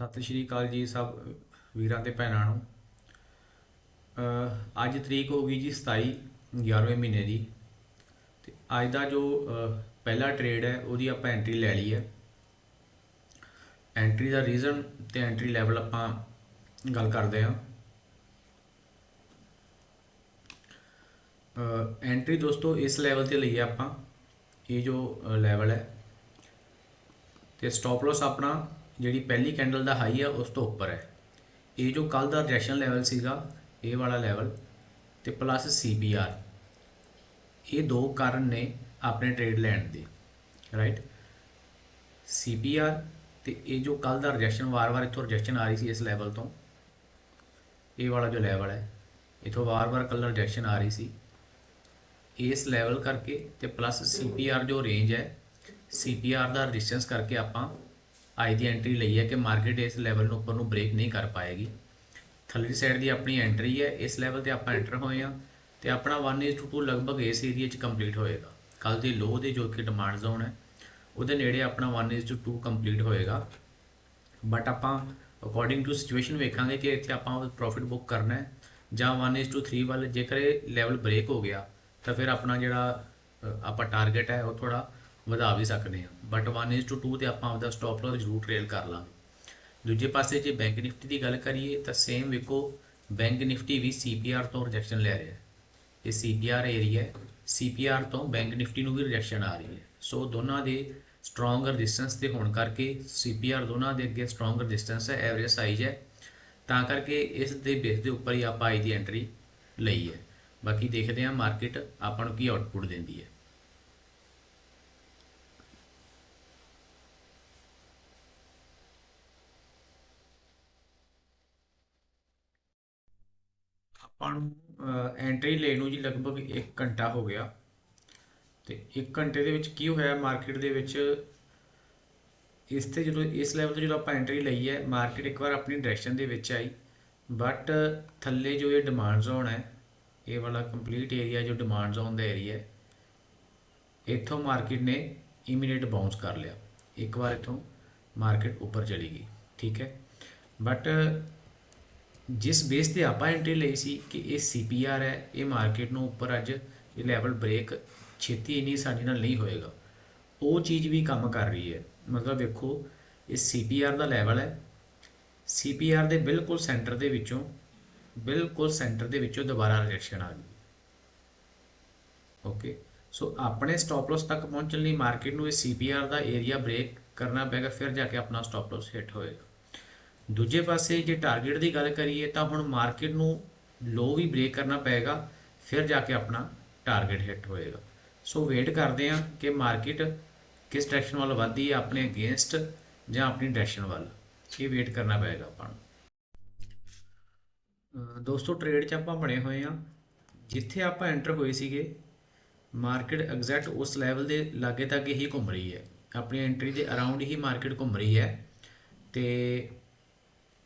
ਸਤਿ ਸ਼੍ਰੀ ਅਕਾਲ ਜੀ ਸਭ ਵੀਰਾਂ ਤੇ ਭੈਣਾਂ ਨੂੰ। ਅੱਜ ਤਰੀਕ ਹੋ ਗਈ ਜੀ 27 11ਵੇਂ ਮਹੀਨੇ ਦੀ। ਤੇ ਅੱਜ ਦਾ ਜੋ ਪਹਿਲਾ ਟ੍ਰੇਡ ਹੈ, ਉਹਦੀ ਆਪਾਂ ਐਂਟਰੀ ਲੈ ਲਈ ਹੈ। ਐਂਟਰੀ ਦਾ ਰੀਜ਼ਨ ਤੇ ਐਂਟਰੀ ਲੈਵਲ ਆਪਾਂ ਗੱਲ ਕਰਦੇ ਹਾਂ। ਐਂਟਰੀ ਦੋਸਤੋ, ਇਸ ਲੈਵਲ ਤੇ ਲਈ ਹੈ ਆਪਾਂ। ਇਹ ਜੋ ਲੈਵਲ ਹੈ। ਤੇ ਸਟਾਪ ਲਾਸ ਆਪਣਾ ਜਿਹੜੀ ਪਹਿਲੀ ਕੈਂਡਲ ਦਾ ਹਾਈ ਆ, ਉਸ ਤੋਂ ਉੱਪਰ ਹੈ। ਇਹ ਜੋ ਕੱਲ ਦਾ ਰਿਜੈਕਸ਼ਨ ਲੈਵਲ ਸੀਗਾ, ਇਹ ਵਾਲਾ ਲੈਵਲ ਤੇ ਪਲੱਸ ਸੀਪੀਆਰ ਇਹ ਦੋ ਕਾਰਨ ਨੇ ਆਪਣੇ ਟ੍ਰੇਡ ਲੈਣ ਦੇ ਰਾਈਟ ਸੀਪੀਆਰ ਤੇ ਇਹ ਜੋ ਕੱਲ ਦਾ ਰਿਜੈਕਸ਼ਨ ਵਾਰ-ਵਾਰ ਇੱਥੋਂ ਰਿਜੈਕਸ਼ਨ ਆ ਰਹੀ ਸੀ ਇਸ ਲੈਵਲ ਤੋਂ, ਇਹ ਵਾਲਾ ਜੋ ਲੈਵਲ ਹੈ, ਇੱਥੋਂ ਵਾਰ-ਵਾਰ ਕੱਲ ਰਿਜੈਕਸ਼ਨ ਆ ਰਹੀ ਸੀ। ਇਸ ਲੈਵਲ ਕਰਕੇ ਤੇ ਪਲੱਸ ਸੀਪੀਆਰ ਜੋ ਰੇਂਜ ਹੈ ਸੀਪੀਆਰ ਦਾ ਰੈਜ਼ਿਸਟੈਂਸ ਕਰਕੇ ਆਪਾਂ ਅੱਜ ਦੀ ਐਂਟਰੀ ਲਈ ਹੈ ਕਿ ਮਾਰਕੀਟ ਇਸ ਲੈਵਲ ਨੂੰ ਉੱਪਰ ਨੂੰ ਬ੍ਰੇਕ ਨਹੀਂ ਕਰ ਪਾਏਗੀ। ਥੱਲੇਰੀ ਸਾਈਡ ਦੀ ਆਪਣੀ ਐਂਟਰੀ ਹੈ, ਇਸ ਲੈਵਲ ਤੇ ਆਪਾਂ ਐਂਟਰ ਹੋਏ ਆ ਤੇ ਆਪਣਾ 1:2 ਲਗਭਗ ਇਸ ਏਰੀਆ 'ਚ ਕੰਪਲੀਟ ਹੋਏਗਾ। ਕੱਲ ਦੀ ਲੋ ਦੇ ਜੋ ਕਿ ਡਿਮਾਂਡ ਜ਼ੋਨ ਹੈ, ਉਹਦੇ ਨੇੜੇ ਆਪਣਾ 1:2 ਕੰਪਲੀਟ ਹੋਏਗਾ। ਬਟ ਆਪਾਂ ਅਕੋਰਡਿੰਗ ਟੂ ਸਿਚੁਏਸ਼ਨ ਵੇਖਾਂਗੇ ਕਿ ਇੱਥੇ ਆਪਾਂ ਪ੍ਰੋਫਿਟ ਬੁੱਕ ਕਰਨਾ ਹੈ ਜਾਂ 1:3 ਵੱਲ ਜੇਕਰ ਇਹ ਲੈਵਲ ਬ੍ਰੇਕ ਹੋ ਗਿਆ, ਤਾਂ ਫਿਰ ਆਪਣਾ ਜਿਹੜਾ ਆਪਾਂ ਟਾਰਗੇਟ ਹੈ ਉਹ ਥੋੜਾ ਵਧਾ ਵੀ ਸਕਦੇ ਹਾਂ ਬਟ 1:2 ਤੇ ਆਪਾਂ ਆਪਦਾ ਸਟਾਪ ਲਾਸ ਜ਼ਰੂਰ ਟ੍ਰੇਲ ਕਰ ਲਾਂਗੇ। ਦੂਜੇ ਪਾਸੇ ਜੇ ਬੈਂਕ ਨਿਫਟੀ ਦੀ ਗੱਲ ਕਰੀਏ ਤਾਂ ਸੇਮ ਵੇਖੋ ਬੈਂਕ ਨਿਫਟੀ ਵੀ ਸੀਪੀਆਰ ਤੋਂ ਰਿਜੈਕਸ਼ਨ ਲੈ ਰਿਹਾ ਹੈ। ਇਹ ਸੀਪੀਆਰ ਏਰੀਆ ਹੈ। ਸੀਪੀਆਰ ਤੋਂ ਬੈਂਕ ਨਿਫਟੀ ਨੂੰ ਵੀ ਰਿਜੈਕਸ਼ਨ ਆ ਰਹੀ ਹੈ। ਸੋ ਦੋਨਾਂ ਦੇ ਸਟਰੋਂਗ ਰੈਜ਼ਿਸਟੈਂਸ ਤੇ ਹੋਣ ਕਰਕੇ ਸੀਪੀਆਰ ਦੋਨਾਂ ਦੇ ਅੱਗੇ ਸਟਰੋਂਗ ਰੈਜ਼ਿਸਟੈਂਸ ਹੈ ਐਵਰੇਜ ਸਾਈਜ਼ ਹੈ। ਤਾਂ ਕਰਕੇ ਇਸ ਦੇ ਬੇਸ ਦੇ ਉੱਪਰ ਹੀ ਆਪਾਂ ਆਈ ਦੀ ਐਂਟਰੀ ਲਈ ਹੈ। ਬਾਕੀ ਦੇਖਦੇ ਹਾਂ ਮਾਰਕੀਟ ਆਪਾਂ ਨੂੰ ਕੀ ਆਊਟਪੁੱਟ ਦਿੰਦੀ ਹੈ। ਆਪਾਂ ਨੂੰ ਐਂਟਰੀ ਲੈਣ ਨੂੰ ਜੀ ਲਗਭਗ 1 ਘੰਟਾ ਹੋ ਗਿਆ। ਤੇ 1 ਘੰਟੇ ਦੇ ਵਿੱਚ ਕੀ ਹੋਇਆ ਮਾਰਕੀਟ ਦੇ ਵਿੱਚ ਇਸ ਤੇ ਜਦੋਂ, ਇਸ ਲੈਵਲ ਤੋਂ ਜਦੋਂ ਆਪਾਂ ਐਂਟਰੀ ਲਈ ਹੈ ਮਾਰਕੀਟ ਇੱਕ ਵਾਰ ਆਪਣੀ ਡਾਇਰੈਕਸ਼ਨ ਦੇ ਵਿੱਚ ਆਈ। ਬਟ ਥੱਲੇ ਜੋ ਇਹ ਡਿਮਾਂਡ ਜ਼ੋਨ ਹੈ, ਇਹ ਵਾਲਾ ਕੰਪਲੀਟ ਏਰੀਆ ਜੋ ਡਿਮਾਂਡ ਜ਼ੋਨ ਦਾ ਏਰੀਆ ਹੈ, ਇੱਥੋਂ ਮਾਰਕੀਟ ਨੇ ਇਮੀਡੀਏਟ ਬਾਉਂਸ ਕਰ ਲਿਆ। ਇੱਕ ਵਾਰ ਇੱਥੋਂ ਮਾਰਕੀਟ ਉੱਪਰ ਚਲੀ ਗਈ, ਠੀਕ ਹੈ? ਬਟ ਜਿਸ ਬੇਸ ਤੇ ਆਪਾਂ ਐਂਟਰੀ ਲਈ ਸੀ ਕਿ ਇਹ ਸੀਪੀਆਰ ਹੈ, ਇਹ ਮਾਰਕੀਟ ਨੂੰ ਉੱਪਰ ਅੱਜ ਇਹ ਲੈਵਲ ਬ੍ਰੇਕ ਛੇਤੀ ਇੰਨੀ ਆਸਾਨੀ ਨਾਲ ਨਹੀਂ ਹੋਏਗਾ। ਉਹ ਚੀਜ਼ ਵੀ ਕੰਮ ਕਰ ਰਹੀ ਹੈ। ਮਤਲਬ ਦੇਖੋ ਇਹ ਸੀਪੀਆਰ ਦਾ ਲੈਵਲ ਹੈ। ਸੀਪੀਆਰ ਦੇ ਬਿਲਕੁਲ ਸੈਂਟਰ ਦੇ ਵਿੱਚੋਂ, ਬਿਲਕੁਲ ਸੈਂਟਰ ਦੇ ਵਿੱਚੋਂ ਦੁਬਾਰਾ ਰਿਜੈਕਸ਼ਨ ਆ ਗਈ। ਓਕੇ ਸੋ ਆਪਣੇ ਸਟਾਪ ਲਾਸ ਤੱਕ ਪਹੁੰਚਣ ਲਈ ਮਾਰਕੀਟ ਨੂੰ ਇਹ ਸੀਪੀਆਰ ਦਾ ਏਰੀਆ ਬ੍ਰੇਕ ਕਰਨਾ ਪਏਗਾ, ਫਿਰ ਜਾ ਕੇ ਆਪਣਾ ਸਟਾਪ ਲਾਸ ਹਿੱਟ ਹੋਏਗਾ। ਦੂਜੇ ਪਾਸੇ ਜੇ ਟਾਰਗੇਟ ਦੀ ਗੱਲ ਕਰੀਏ ਤਾਂ ਹੁਣ ਮਾਰਕੀਟ ਨੂੰ ਲੋ ਵੀ ਬ੍ਰੇਕ ਕਰਨਾ ਪਏਗਾ, ਫਿਰ ਜਾ ਕੇ ਆਪਣਾ ਟਾਰਗੇਟ ਹਿੱਟ ਹੋਏਗਾ। ਸੋ ਵੇਟ ਕਰਦੇ ਹਾਂ ਕਿ ਮਾਰਕੀਟ ਕਿਸ ਡਾਇਰੈਕਸ਼ਨ ਵੱਲ ਵਧਦੀ ਹੈ, ਆਪਣੇ ਅਗੇਂਸਟ ਜਾਂ ਆਪਣੀ ਡਾਇਰੈਕਸ਼ਨ ਵੱਲ। ਇਹ ਵੇਟ ਕਰਨਾ ਪਏਗਾ ਆਪਾਂ ਨੂੰ। ਦੋਸਤੋ ਟ੍ਰੇਡ 'ਚ ਆਪਾਂ ਬਣੇ ਹੋਏ ਆ ਜਿੱਥੇ ਆਪਾਂ ਐਂਟਰ ਹੋਏ ਸੀਗੇ ਮਾਰਕੀਟ ਐਗਜ਼ੈਕਟ ਉਸ ਲੈਵਲ ਦੇ ਲਾਗੇ ਤੱਕ ਹੀ ਘੁੰਮ ਰਹੀ ਹੈ। ਆਪਣੀ ਐਂਟਰੀ ਦੇ ਅਰਾਊਂਡ ਹੀ ਮਾਰਕੀਟ ਘੁੰਮ ਰਹੀ ਹੈ। ਤੇ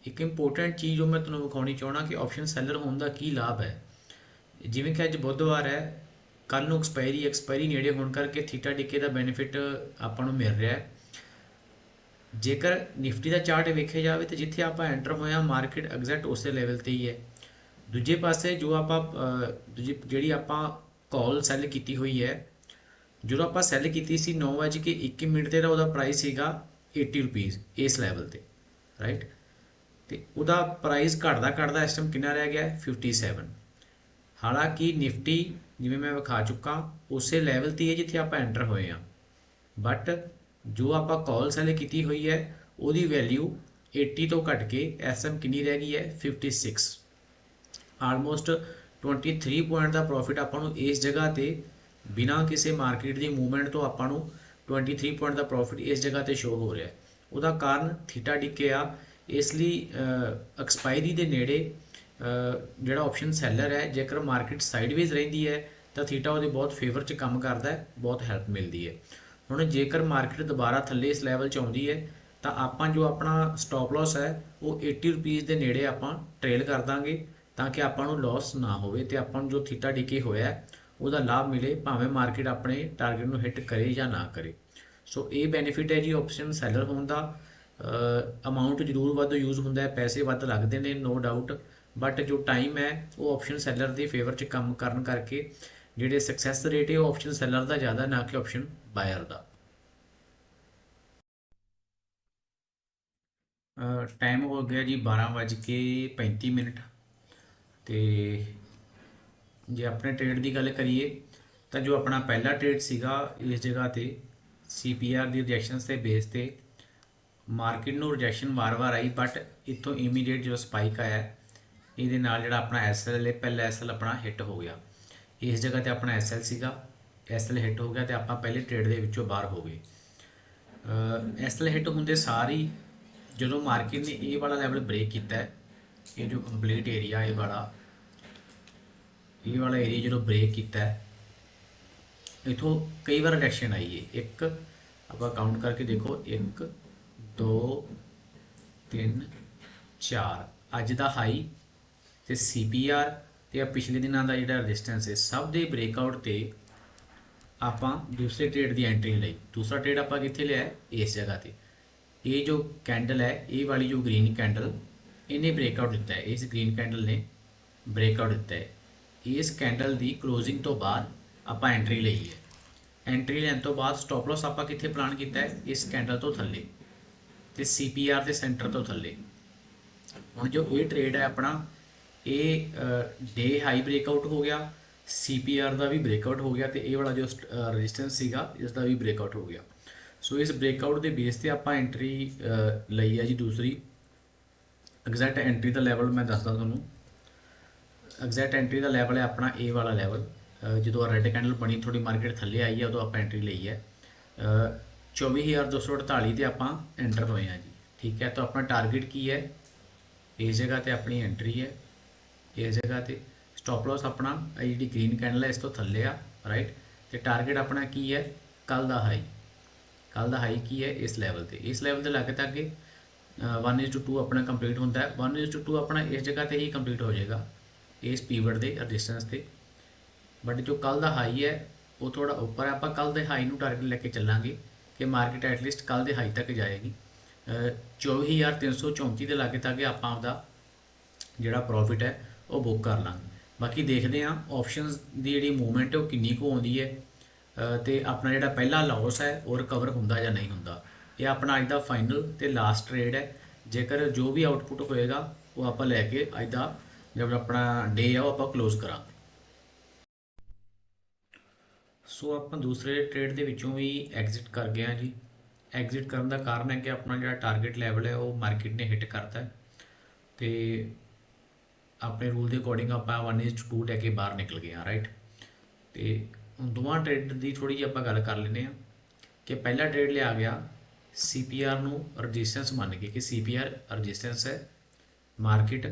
ਇੱਕ ਇੰਪੋਰਟੈਂਟ ਚੀਜ਼ ਜੋ ਮੈਂ ਤੁਹਾਨੂੰ ਵਿਖਾਉਣੀ ਚਾਹਣਾ ਕਿ ਆਪਸ਼ਨ ਸੈਲਰ ਹੋਣ ਦਾ ਕੀ ਲਾਭ ਹੈ। ਜਿਵੇਂ ਕਿ ਅੱਜ ਬੁੱਧਵਾਰ ਹੈ ਕੱਲ ਨੂੰ ਐਕਸਪਾਇਰੀ ਐਕਸਪਾਇਰੀ ਨੇੜੇ ਹੋਣ ਕਰਕੇ ਥੀਟਾ ਡਿਕੇ ਦਾ ਬੈਨੀਫਿਟ ਆਪਾਂ ਨੂੰ ਮਿਲ ਰਿਹਾ ਹੈ। ਜੇਕਰ ਨਿਫਟੀ ਦਾ ਚਾਰਟ ਵੇਖਿਆ ਜਾਵੇ ਤਾਂ ਜਿੱਥੇ ਆਪਾਂ ਐਂਟਰ ਹੋਇਆ ਮਾਰਕੀਟ ਐਗਜ਼ੈਕਟ ਉਸੇ ਲੈਵਲ ਤੇ ਹੀ ਹੈ। ਦੂਜੇ ਪਾਸੇ ਜੋ ਆਪਾਂ ਦੂਜੀ, ਜਿਹੜੀ ਆਪਾਂ ਕਾਲ ਸੈੱਲ ਕੀਤੀ ਹੋਈ ਹੈ, ਜਦੋਂ ਆਪਾਂ ਸੈੱਲ ਕੀਤੀ ਸੀ 9:21 ਮਿੰਟ ਤੇ ਦਾ ਉਹਦਾ ਪ੍ਰਾਈਸ ਸੀਗਾ 80 ਰੁਪੀਸ ਇਸ ਲੈਵਲ ਤੇ ਰਾਈਟ ਤੇ ਉਹਦਾ ਪ੍ਰਾਈਸ ਘਟਦਾ ਘਟਦਾ ਇਸ ਟਾਈਮ ਕਿੰਨਾ ਰਹਿ ਗਿਆ ਹੈ? 57 ਹਾਲਾਂਕਿ ਨਿਫਟੀ, ਜਿਵੇਂ ਮੈਂ ਵਿਖਾ ਚੁੱਕਾ, ਉਸੇ ਲੈਵਲ ਤੇ ਹੀ ਹੈ ਜਿੱਥੇ ਆਪਾਂ ਐਂਟਰ ਹੋਏ ਆ ਬਟ ਜੋ ਆਪਾਂ ਕਾਲ ਸੈਲ ਕੀਤੀ ਹੋਈ ਹੈ, ਉਹਦੀ ਵੈਲਿਊ 80 ਤੋਂ ਘਟ ਕੇ ਐਸਐਮ ਕਿੰਨੀ ਰਹਿ ਗਈ ਹੈ? 56 ਆਲਮੋਸਟ 23 ਪੁਆਇੰਟ ਦਾ ਪ੍ਰੋਫਿਟ ਆਪਾਂ ਨੂੰ ਇਸ ਜਗ੍ਹਾ ਤੇ ਬਿਨਾਂ ਕਿਸੇ ਮਾਰਕੀਟ ਦੀ ਮੂਵਮੈਂਟ ਤੋਂ ਆਪਾਂ ਨੂੰ 23 ਪੁਆਇੰਟ ਦਾ ਪ੍ਰੋਫਿਟ ਇਸ ਜਗ੍ਹਾ ਤੇ ਸ਼ੋ ਹੋ ਰਿਹਾ ਹੈ। ਉਹਦਾ ਕਾਰਨ ਥੀਟਾ ਡਿਕੇ ਆ ਇਸ ਲਈ ਐਕਸਪਾਇਰੀ ਦੇ ਨੇੜੇ ਜਿਹੜਾ ਆਪਸ਼ਨ ਸੈਲਰ ਹੈ, ਜੇਕਰ ਮਾਰਕੀਟ ਸਾਈਡਵੇਜ਼ ਰਹਿੰਦੀ ਹੈ, ਤਾਂ ਥੀਟਾ ਉਹਦੇ ਬਹੁਤ ਫੇਵਰ 'ਚ ਕੰਮ ਕਰਦਾ ਹੈ, ਬਹੁਤ ਹੈਲਪ ਮਿਲਦੀ ਹੈ। ਹੁਣ ਜੇਕਰ ਮਾਰਕੀਟ ਦੁਬਾਰਾ ਥੱਲੇ ਇਸ ਲੈਵਲ 'ਚ ਆਉਂਦੀ ਹੈ, ਤਾਂ ਆਪਾਂ ਜੋ ਆਪਣਾ ਸਟਾਪ ਲਾਸ ਹੈ, ਉਹ 80 ਰੁਪੀਸ ਦੇ ਨੇੜੇ ਆਪਾਂ ਟ੍ਰੇਲ ਕਰ ਦਾਂਗੇ, ਤਾਂ ਕਿ ਆਪਾਂ ਨੂੰ ਲਾਸ ਨਾ ਹੋਵੇ ਤੇ ਆਪਾਂ ਨੂੰ ਜੋ ਥੀਟਾ ਡਿਕੇ ਹੋਇਆ, ਉਹਦਾ ਲਾਭ ਮਿਲੇ, ਭਾਵੇਂ ਮਾਰਕੀਟ ਆਪਣੇ ਟਾਰਗੇਟ ਨੂੰ ਹਿੱਟ ਕਰੇ ਜਾਂ ਨਾ ਕਰੇ। ਸੋ ਇਹ ਬੈਨੀਫਿਟ ਹੈ ਜੀ ਆਪਸ਼ਨ ਸੈਲਰ ਹੋਣ ਦਾ। ਅਮਾਉਂਟ ਜ਼ਰੂਰ ਵੱਧ ਯੂਜ਼ ਹੁੰਦਾ ਹੈ, ਪੈਸੇ ਵੱਧ ਲੱਗਦੇ ਨੇ ਨੋ ਡਾਊਟ ਬਟ ਜੋ ਟਾਈਮ ਹੈ, ਉਹ ਆਪਸ਼ਨ ਸੈਲਰ ਦੇ ਫੇਵਰ 'ਚ ਕੰਮ ਕਰਨ ਕਰਕੇ ਜਿਹੜੇ ਸਕਸੈਸ ਰੇਟ ਹੈ, ਉਹ ਆਪਸ਼ਨ ਸੈਲਰ ਦਾ ਜ਼ਿਆਦਾ, ਨਾ ਕਿ ਆਪਸ਼ਨ ਬਾਇਰ ਦਾ। ਟਾਈਮ ਹੋ ਗਿਆ ਜੀ 12:35 ਮਿੰਟ। ਤੇ ਜੇ ਆਪਣੇ ਟ੍ਰੇਡ ਦੀ ਗੱਲ ਕਰੀਏ, ਤਾਂ ਜੋ ਆਪਣਾ ਪਹਿਲਾ ਟ੍ਰੇਡ ਸੀਗਾ ਇਸ ਜਗ੍ਹਾ ਤੇ CPR ਦੀ ਰਿਜੈਕਸ਼ਨਸ ਦੇ ਬੇਸ ਤੇ ਮਾਰਕੀਟ ਨੂੰ ਰਿਜੈਕਸ਼ਨ ਵਾਰ-ਵਾਰ ਆਈ ਬਟ ਇੱਥੋਂ ਇਮੀਡੀਏਟ ਜੋ ਸਪਾਈਕ ਆਇਆ, ਇਹਦੇ ਨਾਲ ਜਿਹੜਾ ਆਪਣਾ ਐਸਐਲ ਹੈ ਪਹਿਲਾ ਐਸਐਲ ਆਪਣਾ ਹਿੱਟ ਹੋ ਗਿਆ। ਇਸ ਜਗ੍ਹਾ ਤੇ ਆਪਣਾ ਐਸਐਲ ਸੀਗਾ ਐਸਐਲ ਹਿੱਟ ਹੋ ਗਿਆ ਤੇ ਆਪਾਂ ਪਹਿਲੇ ਟ੍ਰੇਡ ਦੇ ਵਿੱਚੋਂ ਬਾਹਰ ਹੋ ਗਏ। ਐਸਐਲ ਹਿੱਟ ਹੁੰਦੇ ਸਾਰ ਹੀ ਜਦੋਂ ਮਾਰਕੀਟ ਨੇ ਇਹ ਵਾਲਾ ਲੈਵਲ ਬ੍ਰੇਕ ਕੀਤਾ ਹੈ ਇਹ ਜੋ ਕੰਪਲੀਟ ਏਰੀਆ ਇਹ ਵਾਲਾ ਇਹ ਵਾਲਾ ਏਰੀਆ ਜਦੋਂ ਬ੍ਰੇਕ ਕੀਤਾ ਹੈ ਇਥੋਂ ਕਈ ਵਾਰ ਰਿਐਕਸ਼ਨ ਆਈ ਹੈ ਇੱਕ, ਆਪਾਂ ਕਾਊਂਟ ਕਰਕੇ ਦੇਖੋ 1 2 3 4 ਅੱਜ ਦਾ ਹਾਈ ਤੇ CPR ਤੇ ਆ ਪਿਛਲੇ ਦਿਨਾਂ ਦਾ ਜਿਹੜਾ ਰੈਜ਼ਿਸਟੈਂਸ ਹੈ, ਸਭ ਦੇ ਬ੍ਰੇਕਆਊਟ ਤੇ ਆਪਾਂ ਦੂਸਰੇ ਟ੍ਰੇਡ ਦੀ ਐਂਟਰੀ ਲਈ। ਦੂਸਰਾ ਟ੍ਰੇਡ ਆਪਾਂ ਕਿੱਥੇ ਲਿਆ ਇਸ ਜਗ੍ਹਾ ਤੇ। ਇਹ ਜੋ ਕੈਂਡਲ ਹੈ, ਇਹ ਵਾਲੀ ਜੋ ਗ੍ਰੀਨ ਕੈਂਡਲ ਇਹਨੇ ਬ੍ਰੇਕਆਊਟ ਦਿੱਤਾ ਹੈ। ਇਸ ਗ੍ਰੀਨ ਕੈਂਡਲ ਨੇ ਬ੍ਰੇਕਆਊਟ ਦਿੱਤਾ ਹੈ। ਇਸ ਕੈਂਡਲ ਦੀ ਕਲੋਜ਼ਿੰਗ ਤੋਂ ਬਾਅਦ ਆਪਾਂ ਐਂਟਰੀ ਲਈ ਹੈ। ਐਂਟਰੀ ਲੈਣ ਤੋਂ ਬਾਅਦ ਸਟਾਪ ਲਾਸ ਆਪਾਂ ਕਿੱਥੇ ਪਲਾਨ ਕੀਤਾ ਹੈ? ਇਸ ਕੈਂਡਲ ਤੋਂ ਥੱਲੇ। ਤੇ CPR ਦੇ ਸੈਂਟਰ ਤੋਂ ਥੱਲੇ। ਹੁਣ ਜੋ ਇਹ ਟ੍ਰੇਡ ਹੈ ਆਪਣਾ, ਇਹ ਡੇ ਹਾਈ ਬ੍ਰੇਕਆਊਟ ਹੋ ਗਿਆ CPR ਦਾ ਵੀ ਬ੍ਰੇਕਆਊਟ ਹੋ ਗਿਆ ਤੇ ਇਹ ਵਾਲਾ ਜੋ ਰੈਜ਼ਿਸਟੈਂਸ ਸੀਗਾ ਇਸ ਦਾ ਵੀ ਬ੍ਰੇਕਆਊਟ ਹੋ ਗਿਆ। ਸੋ ਇਸ ਬ੍ਰੇਕਆਊਟ ਦੇ ਬੇਸ ਤੇ ਆਪਾਂ ਐਂਟਰੀ ਲਈ ਹੈ ਜੀ ਦੂਸਰੀ। ਐਗਜ਼ੈਕਟ ਐਂਟਰੀ ਦਾ ਲੈਵਲ ਮੈਂ ਦੱਸਦਾ ਤੁਹਾਨੂੰ। ਐਗਜ਼ੈਕਟ ਐਂਟਰੀ ਦਾ ਲੈਵਲ ਹੈ ਆਪਣਾ A ਵਾਲਾ ਲੈਵਲ ਜਦੋਂ ਰੈੱਡ ਕੈਂਡਲ ਬਣੀ ਥੋੜੀ ਮਾਰਕੀਟ ਥੱਲੇ ਆਈ ਹੈ, ਉਦੋਂ ਆਪਾਂ ਐਂਟਰੀ ਲਈ ਹੈ। 24248 ਤੇ ਆਪਾਂ ਐਂਟਰ ਹੋਏ ਹਾਂ ਜੀ। ਠੀਕ ਹੈ, ਤਾਂ ਆਪਣਾ ਟਾਰਗੇਟ ਕੀ ਹੈ? ਇਸ ਜਗ੍ਹਾ ਤੇ ਆਪਣੀ ਐਂਟਰੀ ਹੈ। ਇਸ ਜਗ੍ਹਾ ਤੇ ਸਟਾਪ ਲਾਸ ਆਪਣਾ ਇਹ ਜਿਹੜੀ ਗ੍ਰੀਨ ਕੈਂਡਲ ਹੈ, ਇਸ ਤੋਂ ਥੱਲੇ ਆ ਰਾਈਟ ਤੇ ਟਾਰਗੇਟ ਆਪਣਾ ਕੀ ਹੈ? ਕੱਲ ਦਾ ਹਾਈ ਕੱਲ ਦਾ ਹਾਈ ਕੀ ਹੈ? ਇਸ ਲੈਵਲ ਤੇ। ਇਸ ਲੈਵਲ 'ਤੇ ਲਾਗੇ ਤੱਕ 1:2 ਆਪਣਾ ਕੰਪਲੀਟ ਹੁੰਦਾ ਹੈ। 1:2 ਆਪਣਾ ਇਸ ਜਗ੍ਹਾ ਤੇ ਹੀ ਕੰਪਲੀਟ ਹੋ ਜਾਏਗਾ, ਇਸ ਪੀਵਟ ਦੇ ਰੈਜ਼ਿਸਟੈਂਸ ਤੇ। ਬਟ ਜੋ ਕੱਲ ਦਾ ਹਾਈ ਹੈ, ਉਹ ਥੋੜਾ ਉੱਪਰ ਆਪਾਂ ਕੱਲ ਦੇ ਹਾਈ ਨੂੰ ਟਾਰਗੇਟ ਲੈ ਕੇ ਚੱਲਾਂਗੇ। ਕਿ ਮਾਰਕੀਟ ਐਟਲੀਸਟ ਕੱਲ ਦੇ ਹਾਈ ਤੱਕ ਜਾਏਗੀ। ਅਹ 24334 ਦੇ ਲਾਗੇ ਤੱਕ ਆਪਾਂ ਆਪਦਾ ਜਿਹੜਾ ਪ੍ਰੋਫਿਟ ਹੈ, ਉਹ ਬੁੱਕ ਕਰ ਲਾਂਗੇ। ਬਾਕੀ ਦੇਖਦੇ ਹਾਂ ਆਪਸ਼ਨਸ ਦੀ ਜਿਹੜੀ ਮੂਵਮੈਂਟ ਹੈ, ਉਹ ਕਿੰਨੀ ਕੁ ਆਉਂਦੀ ਹੈ। ਅਹ ਤੇ ਆਪਣਾ ਜਿਹੜਾ ਪਹਿਲਾ ਲਾਸ ਹੈ, ਉਹ ਰਿਕਵਰ ਹੁੰਦਾ ਜਾਂ ਨਹੀਂ ਹੁੰਦਾ। ਇਹ ਆਪਣਾ ਅੱਜ ਦਾ ਫਾਈਨਲ ਤੇ ਲਾਸਟ ਟ੍ਰੇਡ ਹੈ। ਜੇਕਰ ਜੋ ਵੀ ਆਊਟਪੁੱਟ ਹੋਏਗਾ, ਉਹ ਆਪਾਂ ਲੈ ਕੇ ਅੱਜ ਦਾ ਜਿਹੜਾ ਆਪਣਾ ਡੇ ਆ, ਉਹ ਆਪਾਂ ਕਲੋਜ਼ ਕਰਾਂਗੇ। ਸੋ ਆਪਾਂ ਦੂਸਰੇ ਟ੍ਰੇਡ ਦੇ ਵਿੱਚੋਂ ਵੀ ਐਗਜ਼ਿਟ ਕਰ ਗਏ ਹਾਂ ਜੀ। ਐਗਜ਼ਿਟ ਕਰਨ ਦਾ ਕਾਰਨ ਹੈ ਕਿ ਆਪਣਾ ਜਿਹੜਾ ਟਾਰਗੇਟ ਲੈਵਲ ਹੈ ਉਹ ਮਾਰਕੀਟ ਨੇ ਹਿੱਟ ਕਰਤਾ ਹੈ। ਤੇ ਆਪਣੇ ਰੂਲ ਦੇ ਅਕੋਰਡਿੰਗ ਆਪਾਂ 1:2 ਲੈ ਕੇ ਬਾਹਰ ਨਿਕਲ ਗਏ ਹਾਂ ਰਾਈਟ ਤੇ ਦੋਵਾਂ ਟ੍ਰੇਡ ਦੀ ਥੋੜੀ ਜਿਹੀ ਆਪਾਂ ਗੱਲ ਕਰ ਲੈਂਦੇ ਹਾਂ ਕਿ ਪਹਿਲਾ ਟ੍ਰੇਡ ਲਿਆ ਗਿਆ CPR ਨੂੰ ਰੈਜ਼ਿਸਟੈਂਸ ਮੰਨ ਕੇ ਕਿ CPR ਰੈਜ਼ਿਸਟੈਂਸ ਹੈ। ਮਾਰਕੀਟ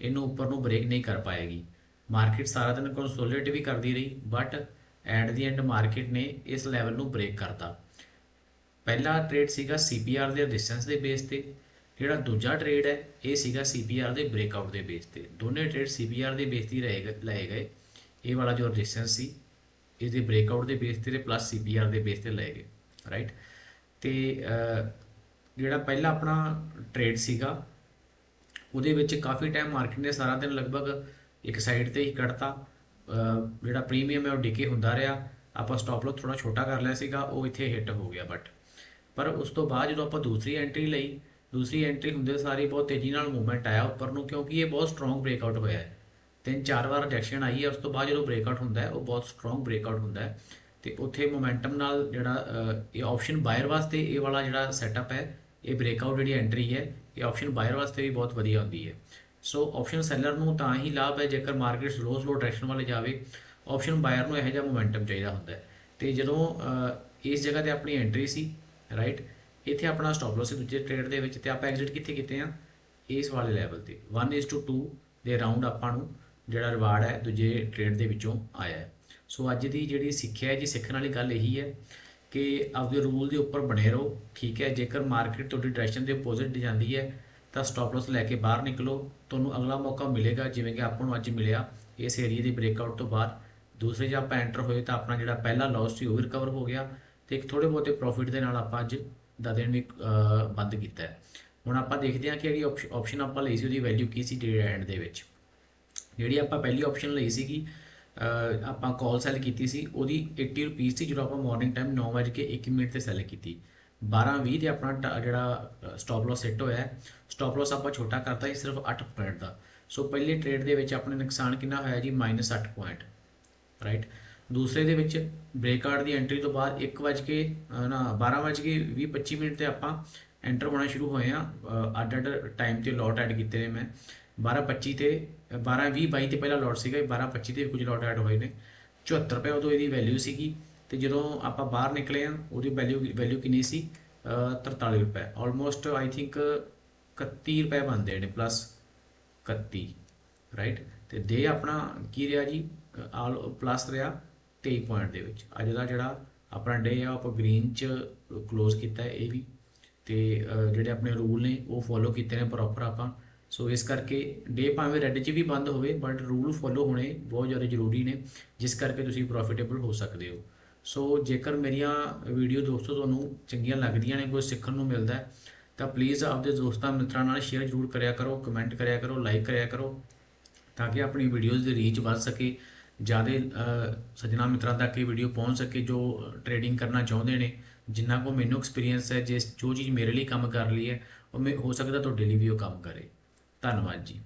ਇਹਨੂੰ ਉੱਪਰ ਨੂੰ ਬ੍ਰੇਕ ਨਹੀਂ ਕਰ ਪਾਏਗੀ। ਮਾਰਕੀਟ ਸਾਰਾ ਦਿਨ ਕੰਸੋਲੀਡੇਟ ਵੀ ਕਰਦੀ ਰਹੀ but at the end market ਨੇ ਇਸ ਲੈਵਲ ਨੂੰ ਬ੍ਰੇਕ ਕਰਤਾ। ਪਹਿਲਾ ਟ੍ਰੇਡ ਸੀਗਾ CPR ਦੇ ਰੈਜ਼ਿਸਟੈਂਸ ਦੇ ਬੇਸ ਤੇ, ਜਿਹੜਾ ਦੂਜਾ ਟ੍ਰੇਡ ਹੈ, ਇਹ ਸੀਗਾ CPR ਦੇ ਬ੍ਰੇਕਆਊਟ ਦੇ ਬੇਸ ਤੇ। ਦੋਨੇ ਟ੍ਰੇਡ CPR ਦੇ ਬੇਸ ਤੇ ਰਹੇ ਗਏ- ਲਏ ਗਏ। ਇਹ ਵਾਲਾ ਜੋ ਰੈਜ਼ਿਸਟੈਂਸ ਸੀ, ਇਹਦੇ ਬ੍ਰੇਕਆਊਟ ਦੇ ਬੇਸ ਤੇ ਤੇ ਪਲੱਸ CPR ਦੇ ਬੇਸ ਤੇ ਲਏ ਗਏ ਰਾਈਟ ਤੇ ਜਿਹੜਾ ਪਹਿਲਾ ਆਪਣਾ ਟ੍ਰੇਡ ਸੀਗਾ, ਉਹਦੇ ਵਿੱਚ ਕਾਫੀ ਟਾਈਮ ਮਾਰਕੀਟ ਨੇ ਸਾਰਾ ਦਿਨ ਲਗਭਗ ਇੱਕ ਸਾਈਡ ਤੇ ਹੀ ਕੱਢਤਾ। ਜਿਹੜਾ ਪ੍ਰੀਮੀਅਮ ਹੈ ਉਹ ਡਿਕੇ ਹੁੰਦਾ ਰਿਹਾ। ਆਪਾਂ ਸਟਾਪ ਲਾਸ ਥੋੜਾ ਛੋਟਾ ਕਰ ਲਿਆ ਸੀਗਾ, ਉਹ ਇੱਥੇ ਹਿੱਟ ਹੋ ਗਿਆ ਬਟ ਪਰ ਉਸ ਤੋਂ ਬਾਅਦ ਜਦੋਂ ਆਪਾਂ ਦੂਸਰੀ ਐਂਟਰੀ ਲਈ, ਦੂਸਰੀ ਐਂਟਰੀ ਹੁੰਦੇ ਸਾਰੀ ਬਹੁਤ ਤੇਜ਼ੀ ਨਾਲ ਮੂਵਮੈਂਟ ਆਇਆ ਉੱਪਰ ਨੂੰ ਕਿਉਂਕਿ ਇਹ ਬਹੁਤ ਸਟਰੋਂਗ ਬ੍ਰੇਕਆਊਟ ਹੋਇਆ ਹੈ। ਤਿੰਨ ਚਾਰ ਵਾਰ ਰਿਜੈਕਸ਼ਨ ਆਈ ਹੈ, ਉਸ ਤੋਂ ਬਾਅਦ ਜਦੋਂ ਬ੍ਰੇਕਆਊਟ ਹੁੰਦਾ ਹੈ, ਉਹ ਬਹੁਤ ਸਟਰੋਂਗ ਬ੍ਰੇਕਆਊਟ ਹੁੰਦਾ ਹੈ। ਤੇ ਉੱਥੇ ਮੋਮੈਂਟਮ ਨਾਲ ਜਿਹੜਾ ਇਹ ਆਪਸ਼ਨ ਬਾਇਰ ਵਾਸਤੇ ਇਹ ਵਾਲਾ ਜਿਹੜਾ ਸੈਟਅਪ ਹੈ, ਇਹ ਬ੍ਰੇਕਆਊਟ ਜਿਹੜੀ ਐਂਟਰੀ ਹੈ, ਇਹ ਆਪਸ਼ਨ ਬਾਇਰ ਵਾਸਤੇ ਵੀ ਬਹੁਤ ਵਧੀਆ ਹੁੰਦੀ ਹੈ। ਸੋ ਆਪਸ਼ਨ ਸੈਲਰ ਨੂੰ ਤਾਂ ਹੀ ਲਾਭ ਹੈ ਜੇਕਰ ਮਾਰਕੀਟ ਸਲੋ ਸਲੋ ਡਾਇਰੈਕਸ਼ਨ ਵੱਲ ਜਾਵੇ। ਆਪਸ਼ਨ ਬਾਇਰ ਨੂੰ ਇਹੋ ਜਿਹਾ ਮੋਮੈਂਟਮ ਚਾਹੀਦਾ ਹੁੰਦਾ ਹੈ। ਤੇ ਜਦੋਂ ਇਸ ਜਗ੍ਹਾ ਤੇ ਆਪਣੀ ਐਂਟਰੀ ਸੀ ਰਾਈਟ ਇੱਥੇ ਆਪਣਾ ਸਟਾਪ ਲਾਸ ਸੀ ਦੂਜੇ ਟ੍ਰੇਡ ਦੇ ਵਿੱਚ ਤੇ ਆਪਾਂ ਐਗਜ਼ਿਟ ਕਿੱਥੇ ਕੀਤੇ ਆ ਇਸ ਵਾਲੇ ਲੈਵਲ ਤੇ। 1:2 ਦੇ ਰਾਉਂਡ ਆਪਾਂ ਨੂੰ ਜਿਹੜਾ ਰਿਵਾਰਡ ਹੈ ਦੂਜੇ ਟ੍ਰੇਡ ਦੇ ਵਿੱਚੋਂ ਆਇਆ ਸੋ ਅੱਜ ਦੀ ਜਿਹੜੀ ਸਿੱਖਿਆ ਹੈ ਜੀ, ਸਿੱਖਣ ਵਾਲੀ ਗੱਲ ਇਹੀ ਹੈ ਕਿ ਆਪਦੇ ਰੂਲ ਦੇ ਉੱਪਰ ਬਣੇ ਰਹੋ, ਠੀਕ ਹੈ? ਜੇਕਰ ਮਾਰਕੀਟ ਤੁਹਾਡੀ ਡਾਇਰੈਕਸ਼ਨ ਦੇ ਆਪੋਜ਼ਿਟ ਜਾਂਦੀ ਹੈ ਤਾਂ ਸਟਾਪ ਲਾਸ ਲੈ ਕੇ ਬਾਹਰ ਨਿਕਲੋ। ਤੁਹਾਨੂੰ ਅਗਲਾ ਮੌਕਾ ਮਿਲੇਗਾ, ਜਿਵੇਂ ਕਿ ਆਪਾਂ ਨੂੰ ਅੱਜ ਮਿਲਿਆ ਇਸ ਏਰੀਆ ਦੀ ਬ੍ਰੇਕਆਊਟ ਤੋਂ ਬਾਅਦ। ਦੂਸਰੇ ਜੇ ਆਪਾਂ ਐਂਟਰ ਹੋਏ ਤਾਂ ਆਪਣਾ ਜਿਹੜਾ ਪਹਿਲਾ ਲਾਸ ਸੀ ਉਹ ਵੀ ਰਿਕਵਰ ਹੋ ਗਿਆ ਤੇ ਇੱਕ ਥੋੜੇ ਬਹੁਤੇ ਪ੍ਰੋਫਿਟ ਦੇ ਨਾਲ ਆਪਾਂ ਅੱਜ ਦਾ ਦਿਨ ਵੀ ਬੰਦ ਕੀਤਾ ਹੈ। ਹੁਣ ਆਪਾਂ ਦੇਖਦੇ ਹਾਂ ਕਿ ਜਿਹੜੀ ਆਪਸ਼ਨ ਆਪਾਂ ਲਈ ਸੀ ਉਹਦੀ value Ki C day and ਦੇ ਵਿੱਚ। ਜਿਹੜੀ ਆਪਾਂ ਪਹਿਲੀ ਆਪਸ਼ਨ ਲਈ ਸੀਗੀ ਆਪਾਂ ਕਾਲ ਸੈਲ ਕੀਤੀ ਸੀ, ਉਹਦੀ 80 ਰੁਪਏ ਸੀ, ਜਦੋਂ ਆਪਾਂ ਮਾਰਨਿੰਗ ਟਾਈਮ 9:01 ਮਿੰਟ ਤੇ ਸੈਲ ਕੀਤੀ। 12:20 ਤੇ ਆਪਣਾ ਟ- ਜਿਹੜਾ ਸਟਾਪ ਲਾਸ ਸੈੱਟ ਹੋਇਆ ਹੈ। ਸਟਾਪ ਲਾਸ ਆਪਾਂ ਛੋਟਾ ਕਰਤਾ ਸੀ ਸਿਰਫ 8 ਪੁਆਇੰਟ ਦਾ। ਸੋ ਪਹਿਲੇ ਟ੍ਰੇਡ ਦੇ ਵਿੱਚ ਆਪਣੇ ਨੁਕਸਾਨ ਕਿੰਨਾ ਹੋਇਆ ਜੀ? -8 ਪੁਆਇੰਟ ਰਾਈਟ ਦੂਸਰੇ ਦੇ ਵਿੱਚ ਬ੍ਰੇਕ ਬ੍ਰੇਕਆਊਟ ਦੀ ਐਂਟਰੀ ਤੋਂ ਬਾਅਦ 1 ਵਜ ਕੇ ਨਾ 12 ਵਜ ਕੇ 20 25 ਮਿੰਟ ਤੇ ਆਪਾਂ ਐਂਟਰ ਹੋਣਾ ਸ਼ੁਰੂ ਹੋਏ ਆ ਅੱਡ ਅੱਡ ਟਾਈਮ ਤੇ ਲੋਟ ਐਡ ਕੀਤੇ ਨੇ ਮੈਂ। 12 25 ਤੇ 12 20 22 ਤੇ ਪਹਿਲਾ ਲੋਟ ਸੀਗਾ 12 25 ਤੇ ਕੁਝ ਲੋਟ ਐਡ ਹੋਏ ਨੇ। 74 ਰੁਪਏ ਉਦੋਂ ਇਹਦੀ ਵੈਲਿਊ ਸੀਗੀ। ਤੇ ਜਦੋਂ ਆਪਾਂ ਬਾਹਰ ਨਿਕਲੇ ਆ ਉਹਦੀ ਵੈਲਿਊ ਵੈਲਿਊ ਕਿੰਨੀ ਸੀ? ਅਹ 43 ਰੁਪਏ। ਆਲਮੋਸਟ ਆਈ ਥਿੰਕ 31 ਰੁਪਏ ਬਣਦੇ ਨੇ ਪਲੱਸ 31 ਰਾਈਟ ਤੇ ਦੇ ਆਪਣਾ ਕੀ ਰਿਹਾ ਜੀ? ਆਲ ਪਲੱਸ ਰਿਹਾ 23 ਪੁਆਇੰਟ ਦੇ ਵਿੱਚ। ਅੱਜ ਦਾ ਜਿਹੜਾ ਆਪਣਾ ਡੇ ਆ ਉਹ ਆਪਾਂ ਗ੍ਰੀਨ ਚ ক্লোਜ਼ ਕੀਤਾ ਹੈ, ਇਹ ਵੀ। ਤੇ ਜਿਹੜੇ ਆਪਣੇ ਰੂਲ ਨੇ, ਉਹ ਫੋਲੋ ਕੀਤੇ ਨੇ ਪ੍ਰੋਪਰ ਆਪਾਂ। ਸੋ ਇਸ ਕਰਕੇ ਡੇ ਭਾਵੇਂ ਰੈੱਡ 'ਚ ਵੀ ਬੰਦ ਹੋਵੇ ਬਟ ਰੂਲ ਫੋਲੋ ਹੋਣੇ ਬਹੁਤ ਜ਼ਿਆਦਾ ਜ਼ਰੂਰੀ ਨੇ, ਜਿਸ ਕਰਕੇ ਤੁਸੀਂ ਪ੍ਰੋਫਿਟੇਬਲ ਹੋ ਸਕਦੇ ਹੋ। ਸੋ ਜੇਕਰ ਮੇਰੀਆਂ ਵੀਡੀਓ ਦੋਸਤੋ ਤੁਹਾਨੂੰ ਚੰਗੀਆਂ ਲੱਗਦੀਆਂ ਨੇ, ਕੁਝ ਸਿੱਖਣ ਨੂੰ ਮਿਲਦਾ ਤਾਂ ਪਲੀਜ਼ ਆਪਦੇ ਦੋਸਤਾਂ, ਮਿੱਤਰਾਂ ਨਾਲ ਸ਼ੇਅਰ ਜ਼ਰੂਰ ਕਰਿਆ ਕਰੋ ਕਮੈਂਟ ਕਰਿਆ ਕਰੋ ਲਾਈਕ ਕਰਿਆ ਕਰੋ, ਤਾਂ ਕਿ ਆਪਣੀ ਵੀਡੀਓਜ਼ ਦੀ ਰੀਚ ਵੱਧ ਸਕੇ, ਜ਼ਿਆਦਾ ਸੱਜਣਾ ਮਿੱਤਰਾਂ ਤੱਕ ਇਹ ਵੀਡੀਓ ਪਹੁੰਚ ਸਕੇ ਜੋ ਟ੍ਰੇਡਿੰਗ ਕਰਨਾ ਚਾਹੁੰਦੇ ਨੇ, ਜਿੰਨਾ ਕੋ ਮੈਨੂੰ ਐਕਸਪੀਰੀਅੰਸ ਹੈ, ਜਿਸ, ਜੋ ਚੀਜ਼ ਮੇਰੇ ਲਈ ਕੰਮ ਕਰ ਰਹੀ ਹੈ, ਉਹ ਮੇ, ਹੋ ਸਕਦਾ ਤੁਹਾਡੇ ਲਈ ਵੀ ਉਹ ਕੰਮ ਕਰੇ। ਧੰਨਵਾਦ ਜੀ।